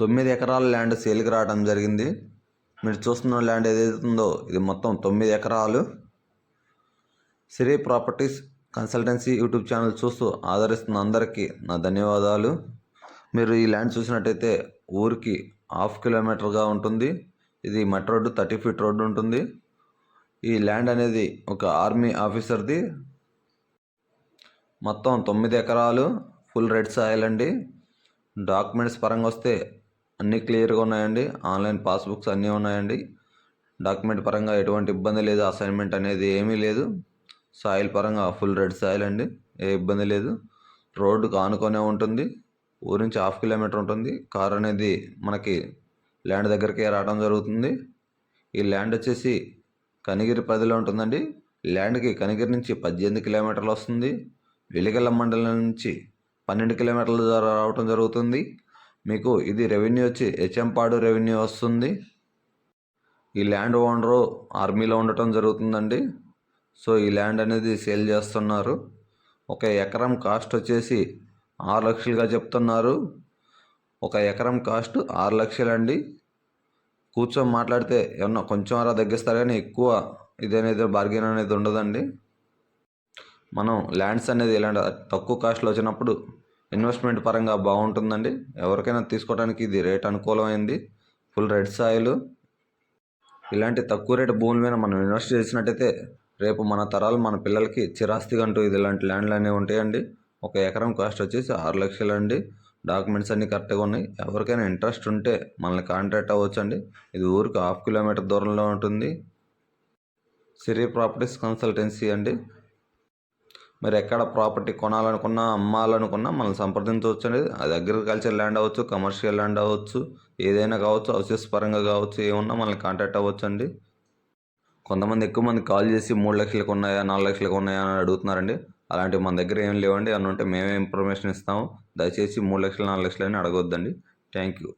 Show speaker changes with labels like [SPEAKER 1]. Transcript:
[SPEAKER 1] తొమ్మిది ఎకరాల ల్యాండ్ సేల్కి రావడం జరిగింది. మీరు చూస్తున్న ల్యాండ్ ఏదైతే ఉందో ఇది మొత్తం తొమ్మిది ఎకరాలు. Siri properties consultancy YouTube channel చూస్తూ ఆదరిస్తున్న అందరికీ నా ధన్యవాదాలు. మీరు ఈ ల్యాండ్ చూసినట్టయితే ఊరికి హాఫ్ కిలోమీటర్గా ఉంటుంది. ఇది మట్ రోడ్డు థర్టీ ఫీట్ రోడ్డు ఉంటుంది. ఈ ల్యాండ్ అనేది ఒక ఆర్మీ ఆఫీసర్ది. మొత్తం తొమ్మిది ఎకరాలు ఫుల్ రెడ్ సాయిల్ అండి. డాక్యుమెంట్స్ పరంగా వస్తే అన్నీ క్లియర్గా ఉన్నాయండి. ఆన్లైన్ పాస్బుక్స్ అన్నీ ఉన్నాయండి. డాక్యుమెంట్ పరంగా ఎటువంటి ఇబ్బంది లేదు. అసైన్మెంట్ అనేది ఏమీ లేదు. సాయిల్ పరంగా ఫుల్ రెడ్ సాయిల్ అండి. ఏ ఇబ్బంది లేదు. రోడ్డుకు ఆనుకొనే ఉంటుంది. ఊరి నుంచి హాఫ్ కిలోమీటర్ ఉంటుంది. కార్ అనేది మనకి ల్యాండ్ దగ్గరికి రావడం జరుగుతుంది. ఈ ల్యాండ్ వచ్చేసి కనిగిరి పరిధిలో ఉంటుందండి. ల్యాండ్కి కనిగిరి నుంచి పద్దెనిమిది కిలోమీటర్లు వస్తుంది. వెలిగల్ల మండలం నుంచి పన్నెండు కిలోమీటర్ల ద్వారా రావటం జరుగుతుంది. మీకు ఇది రెవెన్యూ వచ్చి హెచ్ఎంపాడు రెవెన్యూ వస్తుంది. ఈ ల్యాండ్ ఓనరు ఆర్మీలో ఉండటం జరుగుతుందండి. సో ఈ ల్యాండ్ అనేది సేల్ చేస్తున్నారు. ఒక ఎకరం కాస్ట్ వచ్చేసి ఆరు లక్షలుగా చెప్తున్నారు. ఒక ఎకరం కాస్ట్ ఆరు లక్షలండి. కూర్చొని మాట్లాడితే ఏమన్నా కొంచెం అలా తగ్గిస్తారు కానీ ఎక్కువ ఇదనేది బార్గెన్ అనేది ఉండదండి. మనం ల్యాండ్స్ అనేది ఇలాంటి తక్కువ కాస్ట్లో వచ్చినప్పుడు ఇన్వెస్ట్మెంట్ పరంగా బాగుంటుందండి. ఎవరికైనా తీసుకోవడానికి ఇది రేట్ అనుకూలమైంది. ఫుల్ రెడ్ సాయిల్ ఇలాంటి తక్కువ రేటు భూముల మీద మనం ఇన్వెస్ట్ చేసినట్టయితే రేపు మన తరాలు మన పిల్లలకి చిరాస్తిగా అంటూ ఇది ఇలాంటి ల్యాండ్లు అనేవి ఉంటాయండి. ఒక ఎకరం కాస్ట్ వచ్చేసి ఆరు లక్షలు అండి డాక్యుమెంట్స్ అన్నీ కరెక్ట్గా ఉన్నాయి. ఎవరికైనా ఇంట్రెస్ట్ ఉంటే మనల్ని కాంటాక్ట్ అవ్వచ్చు అండి ఇది ఊరికి హాఫ్ కిలోమీటర్ దూరంలో ఉంటుంది. సిరి ప్రాపర్టీస్ కన్సల్టెన్సీ అండి. మరి ఎక్కడ ప్రాపర్టీ కొనాలనుకున్నా అమ్మాలనుకున్నా మనం సంప్రదించవచ్చు అండి అది అగ్రికల్చర్ ల్యాండ్ అవ్వచ్చు కమర్షియల్ ల్యాండ్ అవ్వచ్చు ఏదైనా కావచ్చు హౌసెస్ పరంగా కావచ్చు ఏమన్నా మనల్ని కాంటాక్ట్ అవ్వచ్చు అండి. కొంతమంది ఎక్కువ మంది కాల్ చేసి మూడు లక్షలకు ఉన్నాయా నాలుగు లక్షలకు ఉన్నాయా అని అడుగుతున్నారండి. అలాంటివి మన దగ్గర ఏం లేవండి. అని ఉంటే మేమే ఇన్ఫర్మేషన్ ఇస్తాము. దయచేసి మూడు లక్షలు నాలుగు లక్షలు అని అడగొద్దండి. Thank you.